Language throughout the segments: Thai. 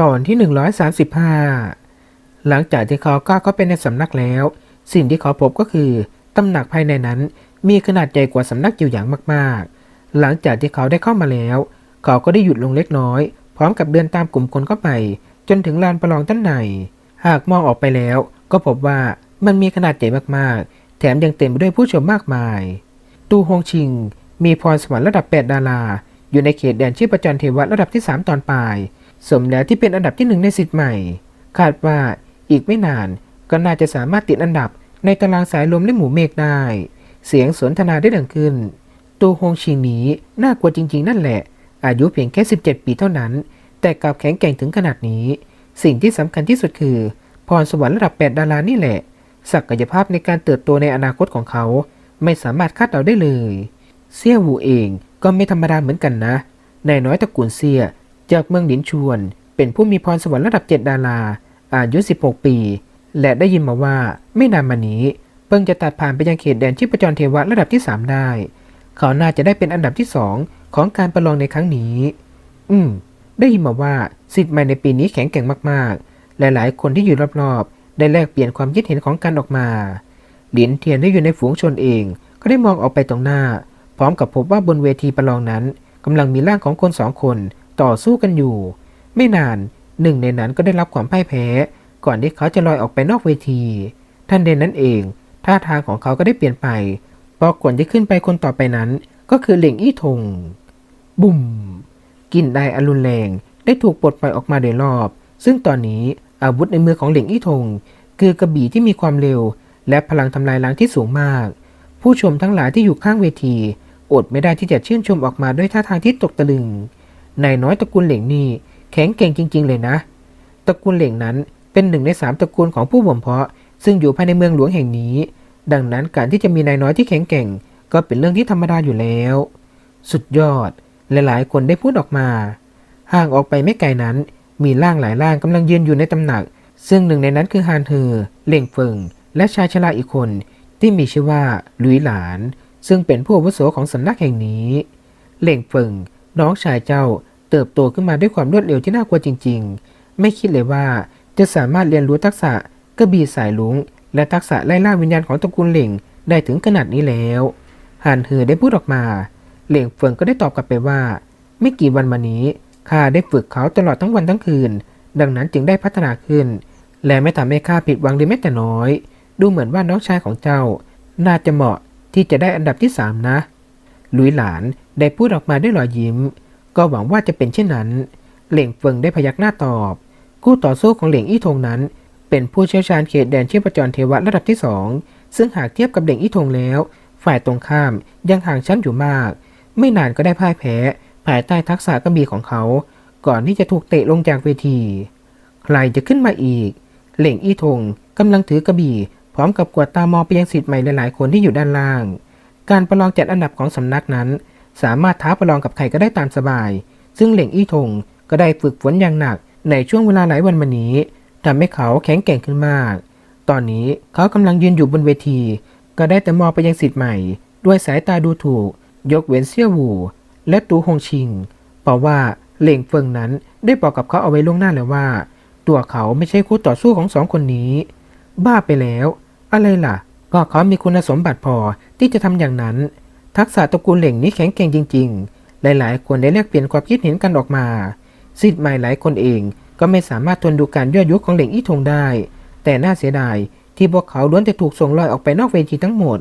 ตอนที่ 135 หลังจากที่เขาก้าวเข้าไปในสำนักแล้ว สิ่งที่เขาพบก็คือตำหนักภายในนั้นมีขนาดใหญ่กว่าสำนักอยู่อย่างมากๆ หลังจากที่เขาได้เข้ามาแล้ว เขาก็ได้หยุดลงเล็กน้อย พร้อมกับเดินตามกลุ่มคนเข้าไป จนถึงลานประลองด้านใน หากมองออกไปแล้ว ก็พบว่ามันมีขนาดใหญ่มากๆ แถมยังเต็มไปด้วยผู้ชมมากมาย ตูฮงชิง มีพรสวรรค์ระดับ 8 ดารา อยู่ในเขตแดนชีพจรเทวะระดับที่ 3 ตอนปลาย สมแล้วที่เป็นอันดับที่หนึ่งในสิทธิ์ใหม่ คาดว่าอีกไม่นานก็น่าจะสามารถติดอันดับในตารางสายลมและหมู่เมฆได้ เสียงสนทนาได้ดังขึ้นตูฮงชิงนี้น่ากลัวจริง ๆ นั่นแหละ อายุเพียงแค่ 17 ปีเท่านั้น แต่กลับแข็งแกร่งถึงขนาดนี้ สิ่งที่สำคัญที่สุดคือ พรสวรรค์ระดับ 8 ดารานี่แหละ ศักยภาพในการเติบโตในอนาคตของเขา ไม่สามารถคาดเดาได้เลย เซี่ยวูเองก็ไม่ธรรมดาเหมือนกันนะ นายน้อยตระกูลเซี่ย จากเมืองหลินชวน เป็นผู้มีพรสวรรค์ระดับ7ดารา อายุ 16 ปี และได้ยินมาว่าไม่นานมานี้ เพิ่งจะตัดผ่านไปยังเขตแดนชิปจรเทวะระดับที่ 3 ได้ เขาน่าจะได้เป็นอันดับที่ 2 ของการประลองในครั้งนี้ อืม ได้ยินมาว่าสิทธิ์ใหม่ในปีนี้แข็งแกร่งมากๆ หลายๆ คนที่อยู่รอบๆ ได้แลกเปลี่ยนความคิดเห็นของกันออกมาหลินเทียนได้อยู่ในฝูงชนเอง ก็ได้มองออกไปตรงหน้า พร้อมกับพบว่าบนเวทีประลองนั้นกำลังมีร่างของคนสองคน ต่อสู้กันอยู่ ไม่นานหนึ่งในนั้นก็ได้รับความพ่ายแพ้ ก่อนที่เขาจะลอยออกไปนอกเวทีท่านเดนนั้นเอง ท่าทางของเขาก็ได้เปลี่ยนไปเพราะคนที่ขึ้นไปคนต่อไปนั้น ก็คือเหล่งอี้ทง บุ่มกลิ่นไดอันรุนแรงได้ถูกปลดปล่อยออกมาโดยรอบ ซึ่งตอนนี้อาวุธในมือของเหล่งอี้ทง คือกระบี่ที่มีความเร็ว และพลังทำลายล้างที่สูงมาก ผู้ชมทั้งหลายที่อยู่ข้างเวที อดไม่ได้ที่จะชื่นชมออกมาด้วยท่าทางที่ตกตะลึง นายน้อยตระกูลเหล่งนี่แข็งเก่งจริง ๆ เลยนะ ตระกูลเหล่งนั้นเป็นหนึ่งในสามตระกูลของผู้บ่มเพาะ ซึ่งอยู่ภายในเมืองหลวงแห่งนี้ ดังนั้นการที่จะมีนายน้อยที่แข็งแกร่ง ก็เป็นเรื่องที่ธรรมดาอยู่แล้ว สุดยอดหลายๆ คนได้พูดออกมา ห่างออกไปไม่ไกลนั้น มีร่างหลายร่างกำลังยืนอยู่ในตำหนัก ซึ่งหนึ่งในนั้นคือฮานเธอเหล่งเฟิงและชายชราอีกคนที่มีชื่อว่าลุยหลาน ซึ่งเป็นผู้อาวุโสของสำนักแห่งนี้เหล่งเฟิง น้องชายเจ้าเติบโตขึ้นมาด้วยความรวดเร็วที่น่ากลัวจริง ๆ ไม่คิดเลยว่าจะสามารถเรียนรู้ทักษะกระบี่สายลุงและทักษะไล่ล่าวิญญาณของตระกูลเหล่งได้ถึงขนาดนี้แล้วฮานเธอได้พูดออกมา เหล่งเฟิงก็ได้ตอบกลับไปว่า ไม่กี่วันมานี้ข้าได้ฝึกเขาตลอดทั้งวันทั้งคืน ดังนั้นจึงได้พัฒนาขึ้น และไม่ทำให้ข้าผิดหวังเลยแม้แต่น้อย ดูเหมือนว่าน้องชายของเจ้า น่าจะเหมาะที่จะได้อันดับที่สามนะ ลุยหลานได้พูดออกมาด้วยรอยยิ้ม ก็หวังว่าจะเป็นเช่นนั้น เหล่งเฟิงได้พยักหน้าตอบ คู่ต่อสู้ของเหล่งอี้ทงนั้น เป็นผู้เชี่ยวชาญเขตแดนเชียปจรเทวะระดับที่สองซึ่งหากเทียบกับเหล่งอี้ทงแล้ว ฝ่ายตรงข้ามยังห่างชั้นอยู่มาก ไม่นานก็ได้พ่ายแพ้ภายใต้ทักษะกระบี่ของเขา ก่อนที่จะถูกเตะลงจากเวที ใครจะขึ้นมาอีก เหล่งอี้ทงกำลังถือกระบี่พร้อมกับกวดตามองไปยังสิทธิ์ใหม่หลายๆคนที่อยู่ด้านล่าง การประลองจัดอันดับของสำนักนั้น สามารถท้าประลองกับใครก็ได้ตามสบาย ซึ่งเหล่งอี้ทงก็ได้ฝึกฝนอย่างหนักในช่วงเวลาหลายวันมานี้ทำให้เขาแข็งแกร่งขึ้นมาก ตอนนี้เขากำลังยืนอยู่บนเวที ก็ได้แต่มองไปยังสิทธิ์ใหม่ ด้วยสายตาดูถูก ยกเว้นเซี่ยวหูและตูฮงชิง เพราะว่าเหล่งเฟิงนั้นได้บอกกับเขาเอาไว้ล่วงหน้าแล้วว่า ตัวเขาไม่ใช่คู่ต่อสู้ของสองคนนี้ บ้าไปแล้ว อะไรล่ะ ก็เขามีคุณสมบัติพอที่จะทำอย่างนั้น ทักษะตระกูลเหล่งนี้แข็งแกร่งจริง ๆ หลายๆ คนได้แลกเปลี่ยนความคิดเห็นกันออกมาสิทธิ์ใหม่หลายคนเองก็ไม่สามารถทนดูการย่อยุของเหล่งอี้ทงได้ แต่น่าเสียดายที่พวกเขาล้วนแต่ถูกส่งลอยออกไปนอกเวทีทั้งหมด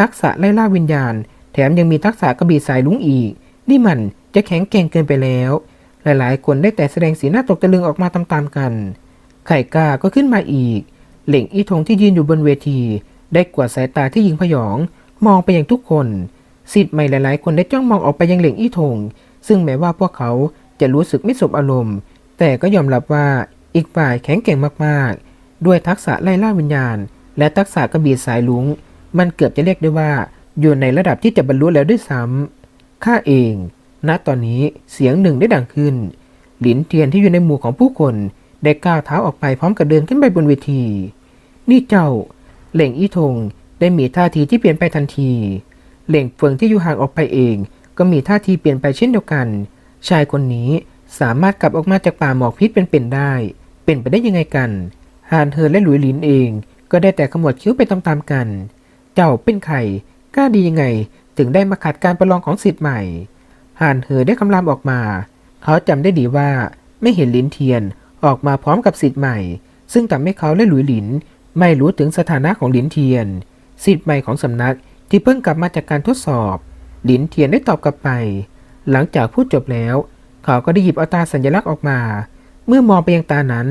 ทักษะไล่ล่าวิญญาณ แถมยังมีทักษะกระบี่สายลุงอีก นี่มันจะแข็งแกร่งเกินไปแล้ว หลายๆ คนได้แต่แสดงสีหน้าตกตะลึงออกมาตามๆกัน ไข่กาก็ขึ้นมาอีก เหล่งอี้ทงที่ยืนอยู่บนเวที ได้กวาดสายตาที่ยิงพยอง มองไปยังทุกคนสิทธิ์ใหม่หลาย ๆ คนได้จ้องมองออกไปยังเหล่งอี้ทง ซึ่งแม้ว่าพวกเขาจะรู้สึกไม่สบอารมณ์ แต่ก็ยอมรับว่าอีกฝ่ายแข็งแกร่งมาก ๆ ด้วยทักษะไล่ล่าวิญญาณ และทักษะกระบี่สายลุงมันเกือบจะเรียกได้ว่าอยู่ในระดับที่จะบรรลุแล้วด้วยซ้ำข้าเอง ณ ตอนนี้เสียงหนึ่งได้ดังขึ้น หลินเทียนที่อยู่ในหมู่ของผู้คน ได้ก้าวเท้าออกไปพร้อมกับเดินขึ้นไปบนเวที นี่เจ้า เหล่งอี้ทงได้มีท่าทีที่เปลี่ยนไปทันที เหล่งเฟิงที่อยู่ห่างออกไปเอง ก็มีท่าทีเปลี่ยนไปเช่นเดียวกัน ชายคนนี้สามารถกลับออกมาจากป่าหมอกพิษเป็นๆได้ เป็นไปได้ยังไงกันฮานเธอและหลุยหลินเอง ก็ได้แต่ขมวดคิ้วไปตามๆกัน เจ้าเป็นใครกล้าดียังไง ถึงได้มาขัดการประลองของสิทธิ์ใหม่ฮานเธอได้คำรามออกมา เขาจำได้ดีว่าไม่เห็นลินเทียนออกมาพร้อมกับสิทธิ์ใหม่ ซึ่งทำให้เขาและหลุยหลิน ไม่รู้ถึงสถานะของหลินเทียนสิทธิ์ใหม่ของสำนักที่เพิ่งกลับมาจากการทดสอบ หลินเทียนได้ตอบกลับไป หลังจากพูดจบแล้ว เขาก็ได้หยิบเอาตาสัญลักษณ์ออกมา เมื่อมองไปยังตานั้น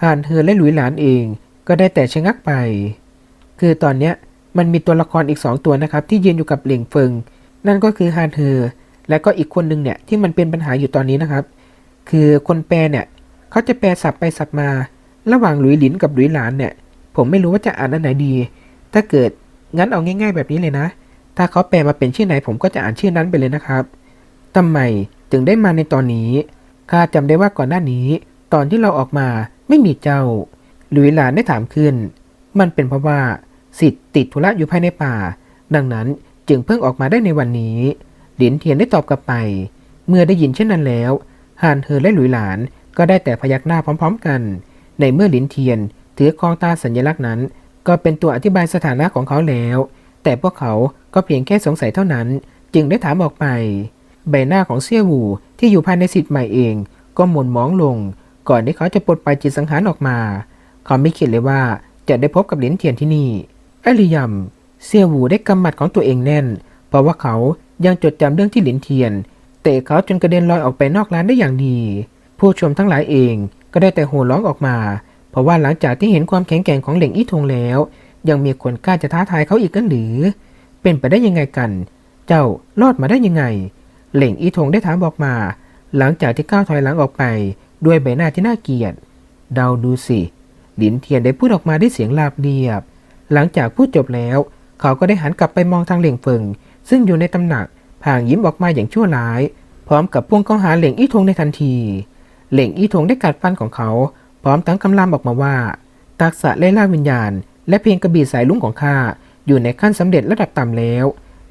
ฮานเธอและหลุยหลานเองก็ได้แต่ชะงักไป คือตอนเนี้ยมันมีตัวละครอีกสองตัวนะครับ ที่ยืนอยู่กับเหลียงเฟิง นั่นก็คือฮานเธอและก็อีกคนหนึ่งเนี่ยที่มันเป็นปัญหาอยู่ตอนนี้นะครับ คือคนแปลเนี่ยเขาจะแปลสับไปสับมา ระหว่างหลุยหลินกับหลุยหลานเนี่ย ผมไม่รู้ว่าจะอ่านอันไหนดี ถ้าเกิดงั้นเอาง่าย ๆ แบบนี้เลยนะ ถ้าเขาแปลมาเป็นชื่อไหนผมก็จะอ่านชื่อนั้นไปเลยนะครับทำไมถึงได้มาในตอนนี้ ข้าจำได้ว่าก่อนหน้านี้ ตอนที่เราออกมาไม่มีเจ้าหลุยหลานได้ถามขึ้น มันเป็นเพราะว่าสิทธิ์ติดธุระอยู่ภายในป่า ดังนั้นจึงเพิ่งออกมาได้ในวันนี้หลินเทียนได้ตอบกลับไป เมื่อได้ยินเช่นนั้นแล้วฮานเธอและหลุยหลานก็ได้แต่พยักหน้าพร้อม ๆ กัน ในเมื่อหลินเทียน ถือคองตาสัญลักษณ์นั้น ก็เป็นตัวอธิบายสถานะของเขาแล้ว แต่พวกเขาก็เพียงแค่สงสัยเท่านั้น จึงได้ถามออกไป ใบหน้าของเซี่ยวูที่อยู่ภายในสิทธิ์ใหม่เอง ก็หม่นมองลง ก่อนที่เขาจะปลดปล่อยจิตสังหารออกมา เขาไม่คิดเลยว่าจะได้พบกับหลินเทียนที่นี่ไอริยมเซี่ยวูได้กำหมัดของตัวเองแน่น เพราะว่าเขายังจดจำเรื่องที่หลินเทียนเตะเขาจนกระเด็นลอยออกไปนอกร้านได้อย่างดี ผู้ชมทั้งหลายเองก็ได้แต่โห่ร้องออกมา เพราะว่าหลังจากที่เห็นความแข็งแกร่งของเหล่งอี้ทงแล้ว ยังมีคนกล้าจะท้าทายเขาอีกกันหรือ เป็นไปได้ยังไงกัน เจ้ารอดมาได้ยังไง เหล่งอี้ทงได้ถามบอกมา หลังจากที่ก้าวถอยหลังออกไป ด้วยใบหน้าที่น่าเกลียดเดาดูสิหลินเทียนได้พูดออกมาด้วยเสียงราบเรียบ หลังจากพูดจบแล้ว เขาก็ได้หันกลับไปมองทางเหล่งเฟิงซึ่งอยู่ในตำหนักพลางยิ้มออกมาอย่างชั่วร้าย พร้อมกับพุ่งเข้าหาเหล่งอี้ทงในทันที เหล่งอี้ทงได้กัดฟันของเขา พร้อมทั้งคำรามออกมาว่าทักษะเล่ล่าวิญญาณ และเพลงกระบี่สายลุ้งของข้าอยู่ในขั้นสำเร็จระดับต่ำแล้ว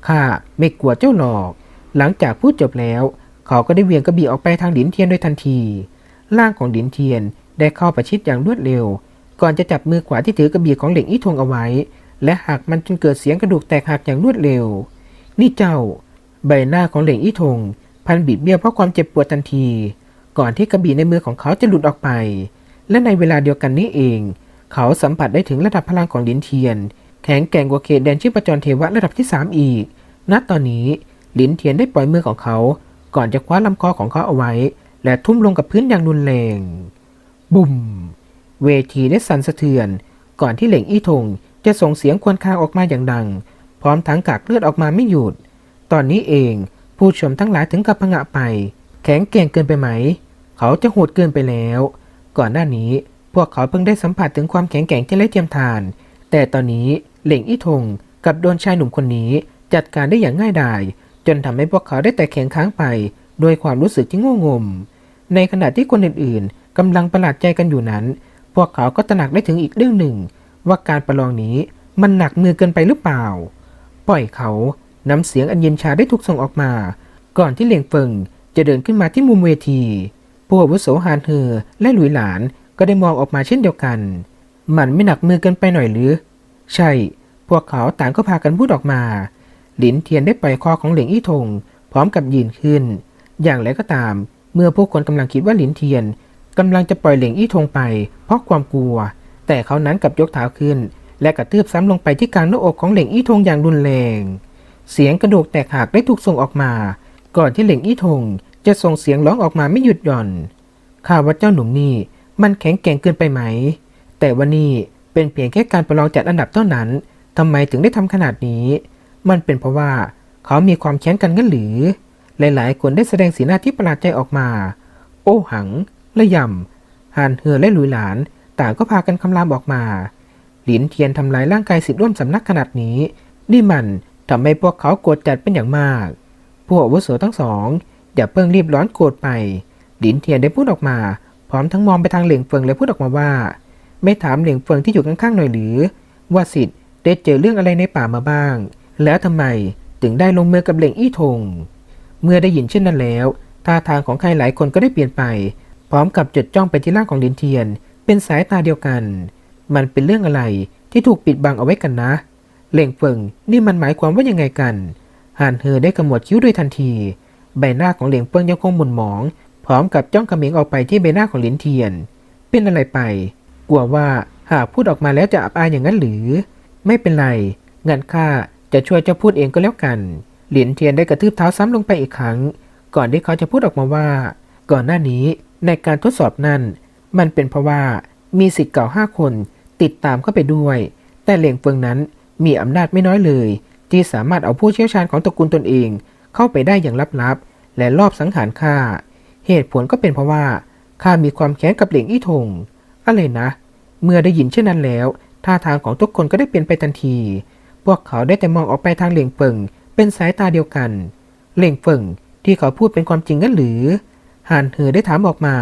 ข้าไม่กลัวเจ้าหรอก หลังจากพูดจบแล้ว เขาก็ได้เวียงกระบี่ออกไปทางหลินเทียนโดยทันที ร่างของหลินเทียนได้เข้าประชิดอย่างรวดเร็ว ก่อนจะจับมือขวาที่ถือกระบี่ของเหล่งอี้ทงเอาไว้ และหักมันจนเกิดเสียงกระดูกแตกหักอย่างรวดเร็ว นี่เจ้า ใบหน้าของเหล่งอี้ทงพันบีบเบี้ยวเพราะความเจ็บปวดทันที ก่อนที่กระบี่ในมือของเขาจะหลุดออกไป และในเวลาเดียวกันนี้เอง เขาสัมผัสได้ถึงระดับพลังของลินเทียน แข็งแกร่งกว่าเขตแดนชีพจรเทวะระดับที่ 3 อีก ณ ตอนนี้ลินเทียนได้ปล่อยมือของเขา ก่อนจะคว้าลำคอของเขาเอาไว้ และทุ่มลงกับพื้นอย่างรุนแรง บุ่ม เวทีได้สั่นสะเทือน ก่อนที่เหล่งอี้ทงจะส่งเสียงควญคางออกมาอย่างดัง พร้อมทั้งกากเลือดออกมาไม่หยุด ตอนนี้เองผู้ชมทั้งหลายถึงกับพงะไป แข็งแกร่งเกินไปไหม เขาจะโหดเกินไปแล้ว ก่อนหน้านี้พวกเขาเพิ่งได้สัมผัสถึงความแข็งแกร่งที่ไร้เทียมทาน แต่ตอนนี้เหล่งอี้ทงกับโดนชายหนุ่มคนนี้จัดการได้อย่างง่ายดาย จนทำให้พวกเขาได้แต่แข็งค้างไปด้วยความรู้สึกที่โง่งม ในขณะที่คนอื่นๆกำลังประหลาดใจกันอยู่นั้น พวกเขาก็ตระหนักได้ถึงอีกเรื่องหนึ่ง ว่าการประลองนี้มันหนักมือเกินไปหรือเปล่า ปล่อยเขาน้ำเสียงอันเย็นชาได้ถูกส่งออกมา ก่อนที่เหลียงเฟิงจะเดินขึ้นมาที่มุมเวที ผู้อาวุโสฮานเฮอและหลุยหลานก็ได้มองออกมาเช่นเดียวกัน มันไม่หนักมือเกินไปหน่อยหรือ ใช่ พวกเขาต่างก็พากันพูดออกมา หลินเทียนได้ปล่อยคอของเหลียงอี้ทง พร้อมกับยืนขึ้น อย่างไรก็ตาม เมื่อพวกคนกำลังคิดว่าหลินเทียนกำลังจะปล่อยเหลียงอี้ทงไป เพราะความกลัว แต่เขานั้นกลับยกเท้าขึ้น และกระทือบซ้ำลงไปที่กลางหน้าอกของเหลียงอี้ทงอย่างรุนแรง เสียงกระดูกแตกหักได้ถูกส่งออกมา ก่อนที่เหลียงอี้ทง จะส่งเสียงร้องออกมาไม่หยุดหย่อน ข้าว่าเจ้าหนุ่มนี่มันแข็งแกร่งเกินไปไหม แต่ว่านี่เป็นเพียงแค่การประลองจัดอันดับเท่านั้นทำไมถึงได้ทำขนาดนี้ มันเป็นเพราะว่าเขามีความแค้นกันงั้นหรือ หลายๆ คนได้แสดงสีหน้าที่ประหลาดใจออกมา โอ้หัง และยำฮานเฮอและหลุยหลาน ต่างก็พากันคำรามออกมา หลินเทียนทำลายร่างกายสิทธิ์ร่วมสำนักขนาดนี้ นี่มันทำให้พวกเขาโกรธจัดเป็นอย่างมากพวกอาวุโสทั้งสอง อย่าเพิ่งรีบร้อนโกรธไปหลินเทียนได้พูดออกมา พร้อมทั้งมองไปทางเหลียงเฟิงและพูดออกมาว่า ไม่ถามเหลียงเฟิงที่อยู่ข้างๆหน่อยหรือ ว่าสิทธิ์ได้เจอเรื่องอะไรในป่ามาบ้าง แล้วทำไมถึงได้ลงมือกับเหลียงอี้ทง เมื่อได้ยินเช่นนั้นแล้วท่าทางของใครหลายคนก็ได้เปลี่ยนไป พร้อมกับจดจ้องไปที่ร่างของลินเทียน เป็นสายตาเดียวกัน มันเป็นเรื่องอะไรที่ถูกปิดบังเอาไว้กันนะเหล่งเฟิงนี่มันหมายความว่ายังไงกันหานเฮอได้ขมดคิ้วด้วยทันที ใบหน้าของเหลียงเฟิงยังคงหมุนหมอง พร้อมกับจ้องเขมิงออกไปที่ใบหน้าของหลินเทียน เป็นอะไรไป กลัวว่าหากพูดออกมาแล้วจะอับอายอย่างนั้นหรือ ไม่เป็นไร งั้นข้าจะช่วยเจ้าพูดเองก็แล้วกันหลินเทียนได้กระทืบเท้าซ้ำลงไปอีกครั้ง ก่อนที่เขาจะพูดออกมาว่า ก่อนหน้านี้ในการทดสอบนั้น มันเป็นเพราะว่ามีสิทธิ์เก่าห้าคนติดตามเข้าไปด้วย แต่เหลียงเฟิงนั้นมีอำนาจไม่น้อยเลย ที่สามารถเอาผู้เชี่ยวชาญของตระกูลตนเอง เข้าไปได้อย่างลับๆ และลอบสังหารข้า เหตุผลก็เป็นเพราะว่าข้ามีความแค้นกับเหลียงอี้ทง อะไรนะ เมื่อได้ยินเช่นนั้นแล้ว ท่าทางของทุกคนก็ได้เปลี่ยนไปทันที พวกเขาได้แต่มองออกไปทางเหลียงเฟิงเป็นสายตาเดียวกัน เหลียงเฟิงที่เขาพูดเป็นความจริงงั้นหรือหานเฮอได้ถามออกมา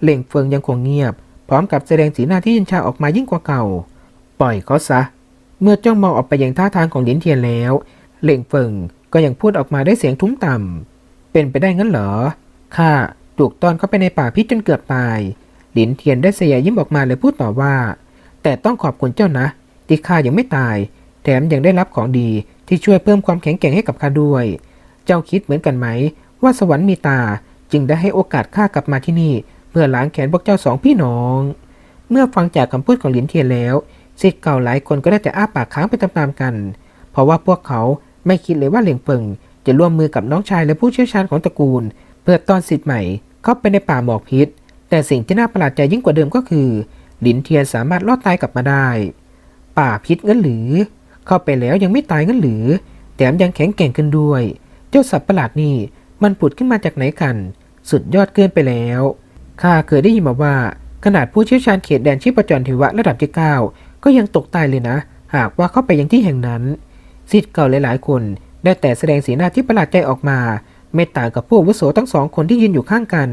เหลียงเฟิงยังคงเงียบ พร้อมกับแสดงสีหน้าที่ยินชาออกมายิ่งกว่าเก่า ปล่อยเขาซะ เมื่อจ้องมองออกไปยังท่าทางของหลินเทียนแล้ว เหล่งเฟิง ก็ยังพูดออกมาด้วยเสียงทุ้มต่ำ เป็นไปได้งั้นเหรอ ข้าถูกต้อนเข้าไปในป่าพิษจนเกือบตาย หลินเทียนได้เสียยิ้มออกมาเลยพูดต่อว่า แต่ต้องขอบคุณเจ้านะ ที่ข้ายังไม่ตาย แถมยังได้รับของดีที่ช่วยเพิ่มความแข็งแกร่งให้กับข้าด้วย เจ้าคิดเหมือนกันไหม ว่าสวรรค์มีตาจึงได้ให้โอกาสข้ากลับมาที่นี่ เพื่อล้างแค้นพวกเจ้าสองพี่น้อง เมื่อฟังจากคำพูดของหลินเทียนแล้วสิทธิ์เก่าหลายคนก็ได้แต่อ้าปากค้างไปตามๆกัน เพราะว่าพวกเขา ไม่คิดเลยว่าเหลียงเฟิงจะร่วมมือกับน้องชายและผู้เชี่ยวชาญของตระกูล เพื่อตอนสิทธิ์ใหม่เข้าไปในป่าหมอกพิษ แต่สิ่งที่น่าประหลาดใจยิ่งกว่าเดิมก็คือหลินเทียนสามารถรอดตายกลับมาได้ ป่าพิษงั้นหรือ เข้าไปแล้วยังไม่ตายงั้นหรือ แถมยังแข็งแกร่งขึ้นด้วย เจ้าสัตว์ประหลาดนี่มันผุดขึ้นมาจากไหนกัน สุดยอดเกินไปแล้วข้าเคยได้ยินมาว่า ขนาดผู้เชี่ยวชาญเขตแดนชิปจรเทวะระดับที่เก้าก็ยังตกตายเลยนะ หากว่าเข้าไปยังที่แห่งนั้น สิทธิ์เก่าหลายๆคน ได้แต่แสดงสีหน้าที่ประหลาดใจออกมา ไม่ต่างกับพวกวุโสทั้งสองคนที่ยืนอยู่ข้างกัน